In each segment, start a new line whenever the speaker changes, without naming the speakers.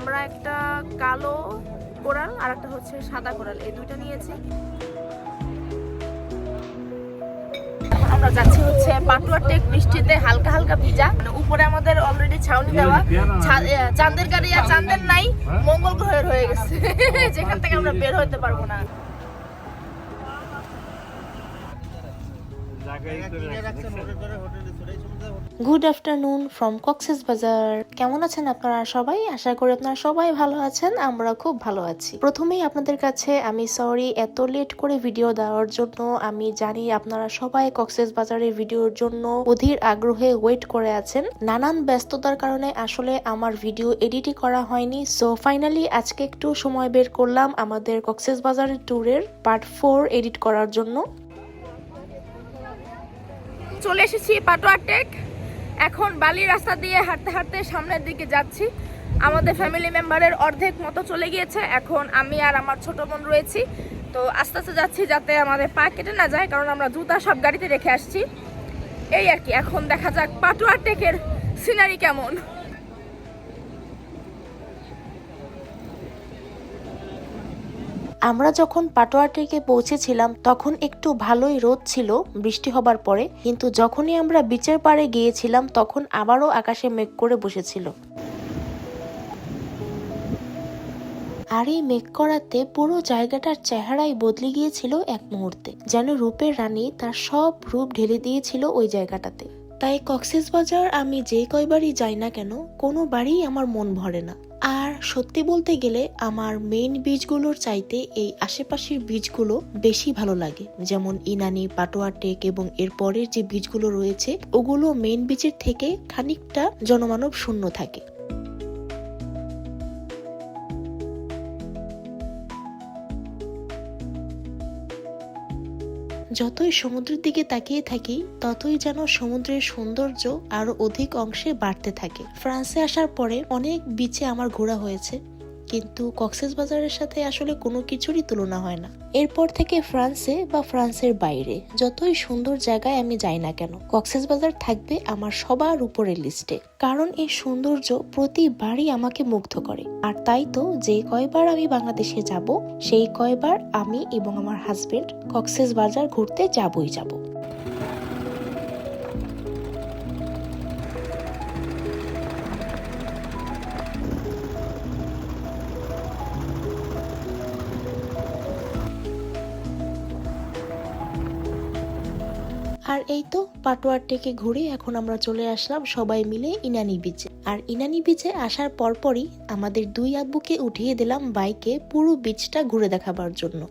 আমরা একটা কালো কোরাল আর একটা হচ্ছে সাদা কোরাল। এই দুইটা নিয়েছি। আমরা যাচ্ছি হচ্ছে পাটুয়া টেক বৃষ্টিতে হালকা হালকা ভিজা। মানে উপরে আমাদের অলরেডি ছাউনি দেওয়া। চাঁদের গাড়ি আর চাঁদের নাই মঙ্গল গ্রহের হয়ে গেছে। যেখান থেকে আমরা বের হতে পারব না।
গুড আফটারনুন ফ্রম কক্সেস বাজার কেমন আছেন আপনারা সবাই? আশা করি আপনারা সবাই ভালো আছেন আমরা খুব ভালো আছি। প্রথমেই আপনাদের কাছে আমি সরি এত লেট করে ভিডিও দেওয়ার জন্য আমি জানি আপনারা সবাই কক্সেস বাজারের ভিডিওর জন্য অধীর আগ্রহে ওয়েট করে আছেন। নানান ব্যস্ততার কারণে আসলে আমার ভিডিও এডিটই করা হয়নি। সো ফাইনালি আজকে একটু সময় বের করলাম আমাদের কক্সেস বাজারের ট্যুরের পার্ট ফোর এডিট করার জন্য।
চলে এসেছি পাটোয়া টেক এখন বালি রাস্তা দিয়ে হাঁটতে হাঁটতে সামনের দিকে যাচ্ছি। আমাদের ফ্যামিলি মেম্বারের অর্ধেক মতো চলে গিয়েছে। এখন আমি আর আমার ছোট বোন রয়েছি। তো আস্তে আস্তে যাচ্ছি যাতে আমাদের পা কেটে না যায়, কারণ আমরা জুতা সব গাড়িতে রেখে আসছি। এই আর কি, এখন দেখা যাক পাটোয়া টেকের সিনারি কেমন।
আমরা যখন পাটোয়া টেকে পৌঁছেছিলাম, তখন একটু ভালোই রোদ ছিল, বৃষ্টি হবার পরে। কিন্তু যখনই আমরা বিচের পাড়ে গিয়েছিলাম, তখন আবারও আকাশে মেঘ করে বসেছিল। আর এই মেঘ করাতে পুরো জায়গাটার চেহারাই বদলে গিয়েছিল এক মুহূর্তে। যেন রূপের রানী তার সব রূপ ঢেলে দিয়েছিল ওই জায়গাটাতে। তাই কক্সেস বাজার আমি যে কয়বারই যাই না কেন কোনো বাড়ি আমার মন ভরে না। আর সত্যি বলতে গেলে আমার মেইন বীজগুলোর চাইতে এই আশেপাশের বীজগুলো বেশি ভালো লাগে। যেমন ইনানি, পাটোয়া টেক এবং এর পরের যে বীজগুলো রয়েছে, ওগুলো মেইন বীজের থেকে খানিকটা জনমানব শূন্য থাকে। যতই সমুদ্রের দিকে তাকিয়ে থাকি, ততই যেন সমুদ্রের সৌন্দর্য আরও অধিক অংশে বাড়তে থাকে। ফ্রান্সে আসার পরে অনেক বিচে আমার ঘোরা হয়েছে। কিন্তু কক্সেস বাজারের সাথে আসলে কোনো কিছুরই তুলনা হয় না। এরপর থেকে ফ্রান্সে বা ফ্রান্সের বাইরে, যতই সুন্দর জায়গায় আমি যাই না কেন কক্সেস বাজার থাকবে আমার সবার উপরের লিস্টে। কারণ এই সৌন্দর্য প্রতিবারই আমাকে মুগ্ধ করে। আর তাই তো যে কয়বার আমি বাংলাদেশে যাব, সেই কয়বার আমি এবং আমার হাজবেন্ড কক্সেস বাজার ঘুরতে যাবই যাব। আর এই তো পাটোয়ার টেকে ঘুরে এখন আমরা চলে আসলাম সবাই মিলে ইনানি বিচে আর ইনানি বিচে আসার পরপরই আমাদের দুই আব্বুকে উঠিয়ে দিলাম বাইকে পুরো বিচটা ঘুরে দেখাবার জন্য।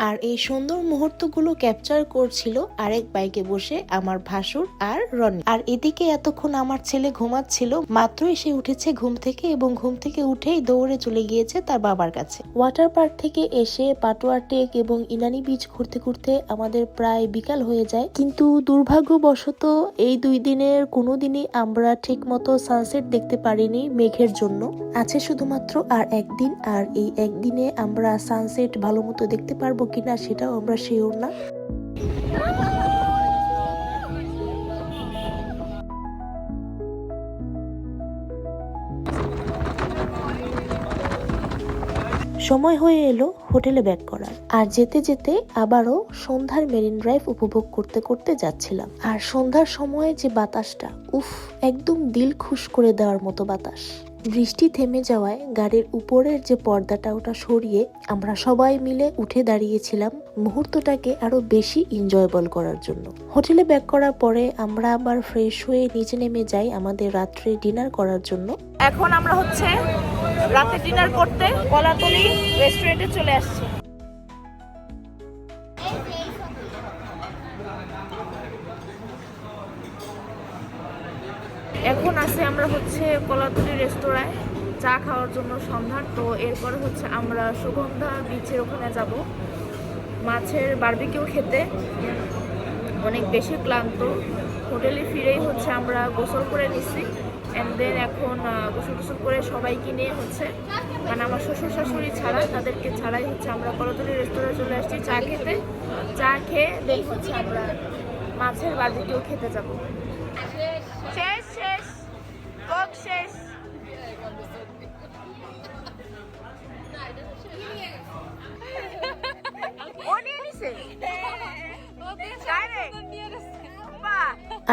আর এই সুন্দর মুহূর্তগুলো ক্যাপচার করছিল আরেক বাইকে বসে আমার ভাসুর আর রনি। আর এদিকে এতক্ষণ আমার ছেলে ঘুমাচ্ছিল মাত্র এসে উঠেছে ঘুম থেকে এবং ঘুম থেকে উঠেই দৌড়ে চলে গিয়েছে তার বাবার কাছে। ওয়াটার পার্ক থেকে এসে পাটোয়া টেক এবং ইনানি বিচ ঘুরতে ঘুরতে আমাদের প্রায় বিকাল হয়ে যায়। কিন্তু দুর্ভাগ্যবশত এই দুই দিনের কোনো দিনই আমরা ঠিক মতো সানসেট দেখতে পারিনি মেঘের জন্য। আছে শুধুমাত্র আর একদিন, আর এই একদিনে আমরা সানসেট ভালো মতো দেখতে পারব কিনা সেটাও আমরা শিওর না। সময় হয়ে এলো হোটেলে ব্যাক করার। আর যেতে যেতে আবারও সন্ধ্যার মেরিন ড্রাইভ উপভোগ করতে করতে যাচ্ছিলাম। আর সন্ধ্যার সময়ে যে বাতাসটা, উফ, একদম দিল খুশ করে দেওয়ার মতো বাতাস। বৃষ্টি থেমে যাওয়ায় গাড়ির উপরের যে পর্দাটা ওটা সরিয়ে আমরা সবাই মিলে উঠে দাঁড়িয়েছিলাম মুহূর্তটাকে আরও বেশি এনজয়েবল করার জন্য। হোটেলে ব্যাক করার পরে আমরা আবার ফ্রেশ হয়ে নিচে নেমে যাই আমাদের রাত্রে ডিনার করার জন্য।
এখন আমরা হচ্ছে রাতে ডিনার করতে কলাতলি রেস্টুরেন্টে চলে আসছি। আছে আমরা হচ্ছে কলাতলি রেস্তোরাঁয় চা খাওয়ার জন্য সন্ধ্যার তো এরপরে হচ্ছে আমরা সুগন্ধা বিচের ওখানে যাব। মাছের বারবিকিউ খেতে। অনেক বেশি ক্লান্ত। হোটেলে ফিরেই হচ্ছে আমরা গোসল করে নিচ্ছি অ্যান্ড দেন এখন গোসল টোসল করে সবাইকে নিয়ে হচ্ছে মানে আমার শ্বশুর শাশুড়ি ছাড়া, তাদেরকে ছাড়াই হচ্ছে আমরা কলতলি রেস্তোরাঁ চলে আসছি চা খেতে। চা খেয়ে দেন হচ্ছে আমরা মাছের বারবিকিউ খেতে যাব।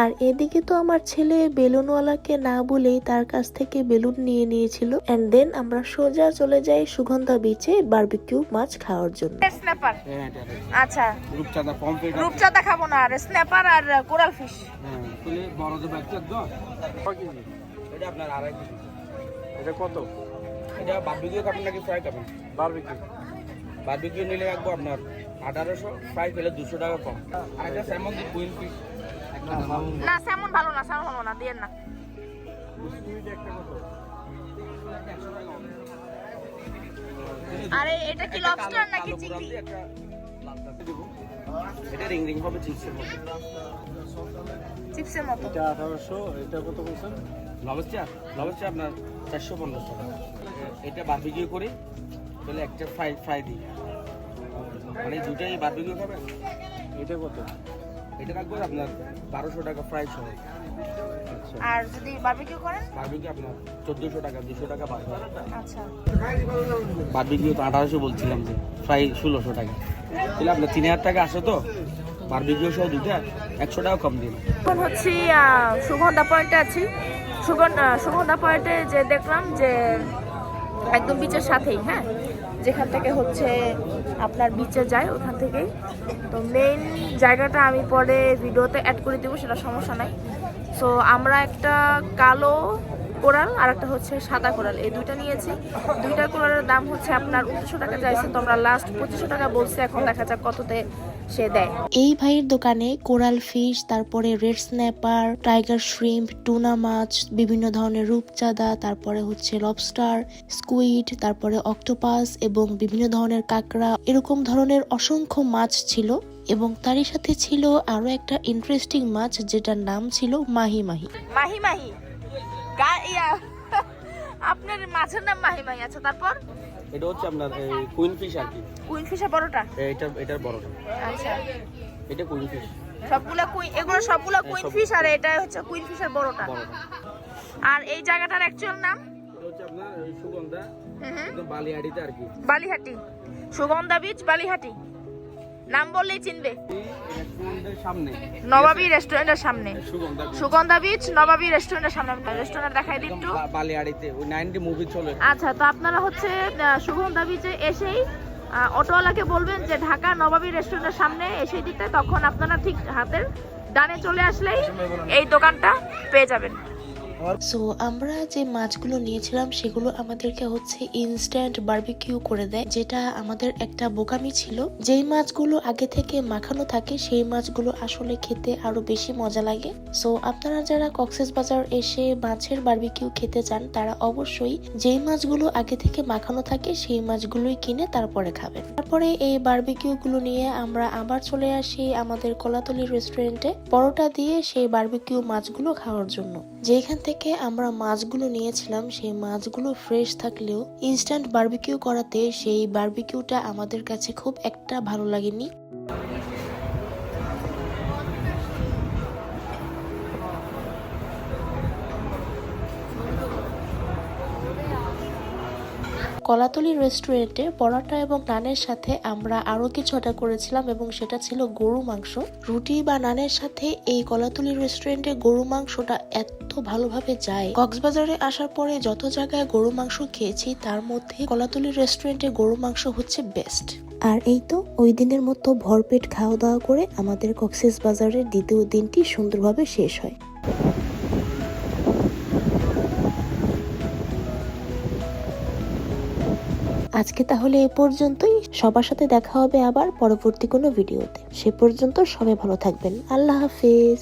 আর এদিকে তো আমার ছেলে বেলুনওয়ালাকে না বলেই তার কাছ থেকে বেলুন নিয়ে নিয়েছিল। এন্ড দেন আমরা সোজা চলে যাই সুগন্ধা বিচে বারবিকিউ মাছ খাওয়ার জন্য।
স্ন্যাপার আচ্ছা।
রূপচাঁদা পমফ্রেট
রূপচাঁদা খাব না আর স্ন্যাপার আর কোরাল ফিশ
হ্যাঁ বড় তো ব্যাগ এটা আপনার আড়াই কেজি।
এটা কত?
এটা বারবিকিউ খাবেন নাকি ফ্রাই খাবেন
বারবিকিউ
বারবিকিউ নিলে রাখব আপনার আঠারোশো ফ্রাই খেলে দুশো টাকা কম। আর একটা স্যামন দি কুইন ফিশ
না স্যামন ভালো না স্যামন ভালো না দিয়ে না। আরে এটা কি লবস্টার নাকি চিংড়ি?
এটা রিং রিং হবে চিপসের মতো।
চিপসের মতো।
এটা আঠারোশো এটা কত বলছেন?
আপনার চারশো পঞ্চাশ টাকা। এটা বারবিকিউ করি তাহলে একটা ফ্রাই ফ্রাই দিই। মানে দুটাই বারবিকিউ খাবেন?
এটা কত?
এটা রাখব আপনার বারোশো টাকা ফ্রাই সহ।
আচ্ছা।
আর যদি বারবিকিউ করেন?
বারবিকিউ আপনার চোদ্দোশো টাকা দুশো টাকা বাড়বে
আচ্ছা।
বারবিকিউ তো আঠারোশো বলছিলাম যে ফ্রাই ষোলোশো টাকা। তাহলে আপনার তিন হাজার টাকা আসে তো? বারবিকিউ সহ দুটা একশো টাকা কম দিন।
এখন হচ্ছে সুগন্ধা পয়েন্টে আছি। সুগন্ধা সুগন্ধা পয়েন্টে যে দেখলাম যে একদম বিচের সাথেই হ্যাঁ? যেখান থেকে হচ্ছে আপনার বিচে যায়, ওখান থেকেই। তো মেইন জায়গাটা আমি পরে ভিডিওতে অ্যাড করে দেবো, সেটা সমস্যা নাই। সো আমরা একটা কালো কোরাল আর একটা হচ্ছে সাদা কোরাল। এই দুইটা নিয়েছি। দুইটা কোরালের দাম হচ্ছে আপনার উনিশশো টাকা চাইছে, তো আমরা লাস্ট পঁচিশশো টাকা বলছি, এখন দেখা যাক কততে সে দেয়।
এই ভাইয়ের দোকানে কোরাল ফিশ তারপরে red snapper tiger shrimp tuna মাছ বিভিন্ন ধরনের রূপচাঁদা তারপরে হচ্ছে লবস্টার স্কুইড তারপরে অক্টোপাস এবং বিভিন্ন ধরনের কাঁকড়া। এরকম ধরনের অসংখ্য মাছ ছিল এবং তারই সাথে ছিল আরও একটা ইন্টারেস্টিং মাছ যেটার নাম ছিল মাহি মাহি।
মাহি মাহি। আপনার মাছের নাম মাহি মাহি আচ্ছা তারপর?
এটা হচ্ছে আপনার কুইন ফিশ আর কি।
কুইন ফিশের বড়টা
এটা এটার বড়টা
আচ্ছা।
এটা কুইন ফিশ
সবগুলা কুইন এগুলো সবগুলা কুইন ফিশ আর এটা হচ্ছে কুইন ফিশের বড়টা আর এই জায়গাটার অ্যাকচুয়াল নাম?
এটা হচ্ছে আপনার ওই সুগন্ধা বালিয়াড়িতে আর কি।
বালিহাটি। সুগন্ধা বীচ বালিহাটি। নাম বললেই চিনবে। নবাবী রেস্টুরেন্টের সামনে।
সুগন্ধা
বীচ নবাবী রেস্টুরেন্টের সামনে। রেস্টুরেন্ট দেখাই দিই একটু।
বালিয়াড়িতে ওই নাইনটি মুভি চলে।
আচ্ছা তো আপনারা হচ্ছে সুগন্ধা বিচে এসেই অটোওয়ালাকে বলবেন যে ঢাকা নবাবী রেস্টুরেন্টের সামনে এসে দিতে তখন আপনারা ঠিক হাতের ডানে চলে আসলেই এই দোকানটা পেয়ে যাবেন।
সো আমরা যে মাছগুলো নিয়েছিলাম, সেগুলো আমাদেরকে হচ্ছে ইনস্ট্যান্ট বারবিকিউ করে দেয়, যেটা আমাদের একটা বোকামি ছিল। যেই মাছগুলো আগে থেকে মাখানো থাকে, সেই মাছগুলো আসলে খেতে আরও বেশি মজা লাগে। সো আপনারা যারা কক্সেস বাজার এসে মাছের বার্বিকিউ খেতে চান, তারা অবশ্যই যেই মাছগুলো আগে থেকে মাখানো থাকে, সেই মাছগুলোই কিনে তারপরে খাবেন। তারপরে এই বার্বিকিউ গুলো নিয়ে আমরা আবার চলে আসি আমাদের কলাতলি রেস্টুরেন্টে পরোটা দিয়ে সেই বার্বিকিউ মাছগুলো খাওয়ার জন্য। যেখান থেকে আমরা মাছগুলো নিয়েছিলাম, সেই মাছগুলো ফ্রেশ থাকলেও ইনস্ট্যান্ট বার্বিকিউ করাতে সেই বার্বিকিউটা আমাদের কাছে খুব একটা ভালো লাগেনি। কলাতলি রেস্টুরেন্টে পরোটা এবং নানের সাথে আমরা আরও কিছু অর্ডার করেছিলাম এবং সেটা ছিল গরু মাংস। রুটি বা নানের সাথে এই কলাতলি রেস্টুরেন্টে গরু মাংসটা এত ভালোভাবে যায়। কক্সবাজারে আসার পরে যত জায়গায় গরু মাংস খেয়েছি, তার মধ্যে কলাতলি রেস্টুরেন্টে গরু মাংস হচ্ছে বেস্ট আর এই তো, ওই দিনের মতো ভরপেট খাওয়া দাওয়া করে আমাদের কক্সেস বাজারের দ্বিতীয় দিনটি সুন্দরভাবে শেষ হয়। আজকে তাহলে এ পর্যন্তই। সবার সাথে দেখা হবে আবার পরবর্তী কোনো ভিডিওতে। সে পর্যন্ত সবাই ভালো থাকবেন। আল্লাহ হাফিজ।